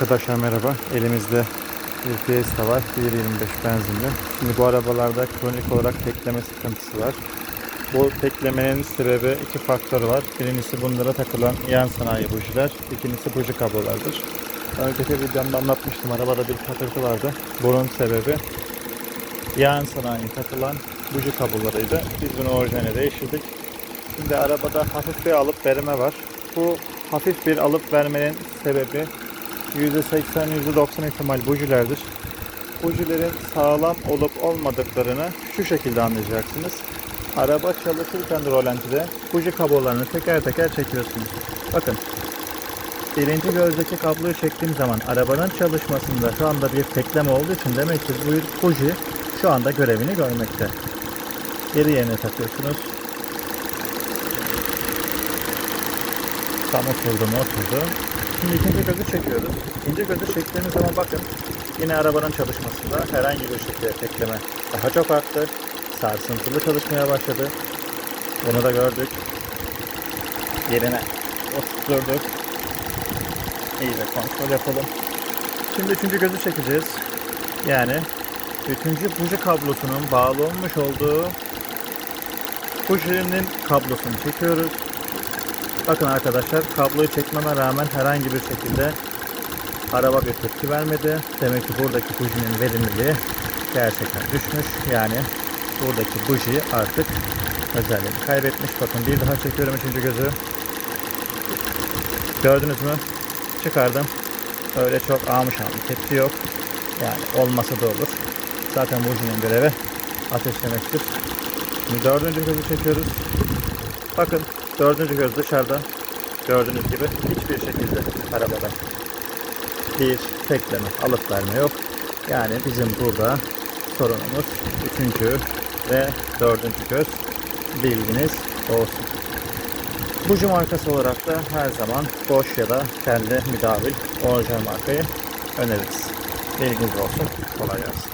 Arkadaşlar merhaba. Elimizde bir Fiesta var. 1.25 benzinli. Şimdi bu arabalarda kronik olarak tekleme sıkıntısı var. Bu teklemenin sebebi iki faktör var. Birincisi bunlara takılan yan sanayi bujiler. İkincisi buji kablolardır. Önceki videomda anlatmıştım. Arabada bir patırtı vardı. Bunun sebebi yan sanayi takılan buji kablolarıydı. Biz bunu orijinaline değiştirdik. Şimdi arabada hafif bir alıp verme var. Bu hafif bir alıp vermenin sebebi %80, %90 ihtimal bujilerdir. Bujilerin sağlam olup olmadıklarını şu şekilde anlayacaksınız. Araba çalışırken de rolantide buji kablolarını teker teker çekiyorsunuz. Bakın. Birinci gözdeki kabloyu çektiğim zaman arabanın çalışmasında şu anda bir tekleme olduğu için demek ki bu buji şu anda görevini görmekte. Geri yerine takıyorsunuz. Tam oturdu mu oturdu. Şimdi ikinci gözü çekiyoruz. İkinci gözü çektiğimiz zaman bakın yine arabanın çalışmasında herhangi bir şekilde tekleme daha çok arttı. Sarsıntılı çalışmaya başladı. Bunu da gördük. Yerine oturturduk. İyice kontrol yapalım. Şimdi üçüncü gözü çekeceğiz. Yani üçüncü buji kablosunun bağlı olmuş olduğu bujinin kablosunu çekiyoruz. Bakın arkadaşlar kabloyu çekmeme rağmen herhangi bir şekilde araba bir tepki vermedi. Demek ki buradaki bujinin verimliliği gerçekten düşmüş. Yani buradaki buji artık özelliğini kaybetmiş. Bakın bir daha çekiyorum üçüncü gözü. Gördünüz mü? Çıkardım. Öyle çok ağmış bir tepki yok. Yani olmasa da olur. Zaten bujinin görevi ateşlemektir. Şimdi dördüncü gözü çekiyoruz. Bakın dördüncü göz dışarıda. Gördüğünüz gibi hiçbir şekilde arabada bir tekleme, alıp verme yok. Yani bizim burada sorunumuz üçüncü ve dördüncü göz bilginiz olsun. Buji markası olarak da her zaman Bosch ya da kendi müdavil orijinal markayı öneririz. Bilginiz olsun. Kolay gelsin.